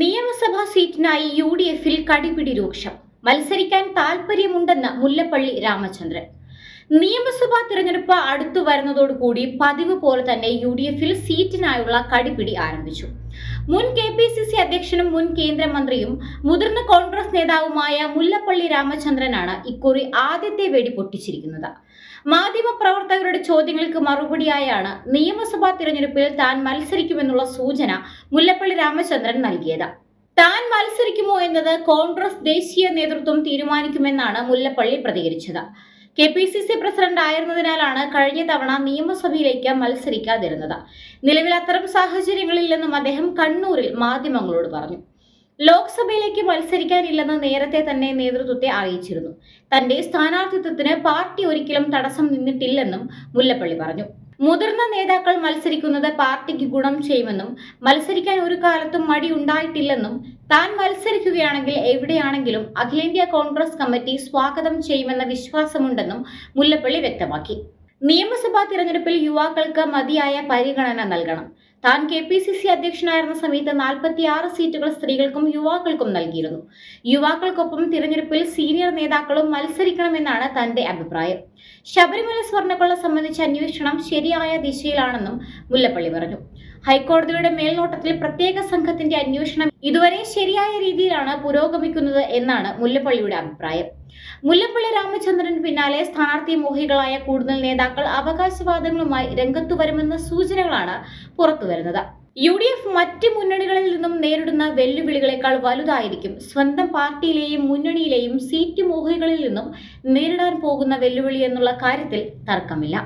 നിയമസഭാ സീറ്റിനായി U D എഫിൽ കടിപിടി രൂക്ഷം. മത്സരിക്കാൻ താല്പര്യമുണ്ടെന്ന് മുല്ലപ്പള്ളി രാമചന്ദ്രൻ. നിയമസഭാ തിരഞ്ഞെടുപ്പ് അടുത്തു വരുന്നതോടുകൂടി പതിവ് പോലെ തന്നെ യു ഡി എഫിൽ സീറ്റിനായുള്ള കടിപിടി ആരംഭിച്ചു. മുൻ കെ പി സി സി അധ്യക്ഷനും മുൻ കേന്ദ്രമന്ത്രിയും മുതിർന്ന കോൺഗ്രസ് നേതാവുമായ മുല്ലപ്പള്ളി രാമചന്ദ്രനാണ് ഇക്കുറി ആദ്യത്തെ വെടി പൊട്ടിച്ചിരിക്കുന്നത്. മാധ്യമപ്രവർത്തകരുടെ ചോദ്യങ്ങൾക്ക് മറുപടിയായാണ് നിയമസഭാ തിരഞ്ഞെടുപ്പിൽ താൻ മത്സരിക്കുമെന്നുള്ള സൂചന മുല്ലപ്പള്ളി രാമചന്ദ്രൻ നൽകിയത്. താൻ മത്സരിക്കുമോ എന്നത് കോൺഗ്രസ് ദേശീയ നേതൃത്വം തീരുമാനിക്കുമെന്നാണ് മുല്ലപ്പള്ളി പ്രതികരിച്ചത്. K P C C president ആയിരുന്നതിനാലാണ് കഴിഞ്ഞ തവണ നിയമസഭയിലേക്ക് മത്സരിക്കാതിരുന്നത്. നിലവിൽ അത്തരം സാഹചര്യങ്ങളില്ലെന്നും അദ്ദേഹം കണ്ണൂരിൽ മാധ്യമങ്ങളോട് പറഞ്ഞു. ലോക്സഭയിലേക്ക് മത്സരിക്കാനില്ലെന്ന് നേരത്തെ തന്നെ നേതൃത്വത്തെ അറിയിച്ചിരുന്നു. തന്റെ സ്ഥാനാർത്ഥിത്വത്തിന് പാർട്ടി ഒരിക്കലും തടസ്സം നിന്നിട്ടില്ലെന്നും മുല്ലപ്പള്ളി പറഞ്ഞു. മുതിർന്ന നേതാക്കൾ മത്സരിക്കുന്നത് പാർട്ടിക്ക് ഗുണം ചെയ്യുമെന്നും മത്സരിക്കാൻ ഒരു കാലത്തും മടി ഉണ്ടായിട്ടില്ലെന്നും താൻ മത്സരിക്കുകയാണെങ്കിൽ എവിടെയാണെങ്കിലും അഖിലേന്ത്യാ കോൺഗ്രസ് കമ്മിറ്റി സ്വാഗതം ചെയ്യുമെന്ന വിശ്വാസമുണ്ടെന്നും മുല്ലപ്പള്ളി വ്യക്തമാക്കി. നിയമസഭാ തിരഞ്ഞെടുപ്പിൽ യുവാക്കൾക്ക് മതിയായ പരിഗണന നൽകണം. താൻ കെ പി സി സി അധ്യക്ഷനായിരുന്ന സമയത്ത് നാൽപ്പത്തി ആറ് സീറ്റുകൾ സ്ത്രീകൾക്കും യുവാക്കൾക്കും നൽകിയിരുന്നു. യുവാക്കൾക്കൊപ്പം തിരഞ്ഞെടുപ്പിൽ സീനിയർ നേതാക്കളും മത്സരിക്കണമെന്നാണ് തന്റെ അഭിപ്രായം. ശബരിമല സ്വർണക്കൊള്ള സംബന്ധിച്ച അന്വേഷണം ശരിയായ ദിശയിലാണെന്നും മുല്ലപ്പള്ളി പറഞ്ഞു. ഹൈക്കോടതിയുടെ മേൽനോട്ടത്തിൽ പ്രത്യേക സംഘത്തിന്റെ അന്വേഷണം ഇതുവരെ ശരിയായ രീതിയിലാണ് പുരോഗമിക്കുന്നത് എന്നാണ് മുല്ലപ്പള്ളിയുടെ അഭിപ്രായം. മുല്ലപ്പള്ളി രാമചന്ദ്രന് പിന്നാലെ സ്ഥാനാർത്ഥി മോഹികളായ കൂടുതൽ നേതാക്കൾ അവകാശവാദങ്ങളുമായി രംഗത്തു വരുമെന്ന സൂചനകളാണ് പുറത്തുവരുന്നത്. യു ഡി എഫ് മറ്റ് മുന്നണികളിൽ നിന്നും നേരിടുന്ന വെല്ലുവിളികളെക്കാൾ വലുതായിരിക്കും. സ്വന്തം പാർട്ടിയിലെയും മുന്നണിയിലെയും സീറ്റ് മോഹികളിൽ നിന്നും നേരിടാൻ പോകുന്ന വെല്ലുവിളി എന്നുള്ള കാര്യത്തിൽ തർക്കമില്ല.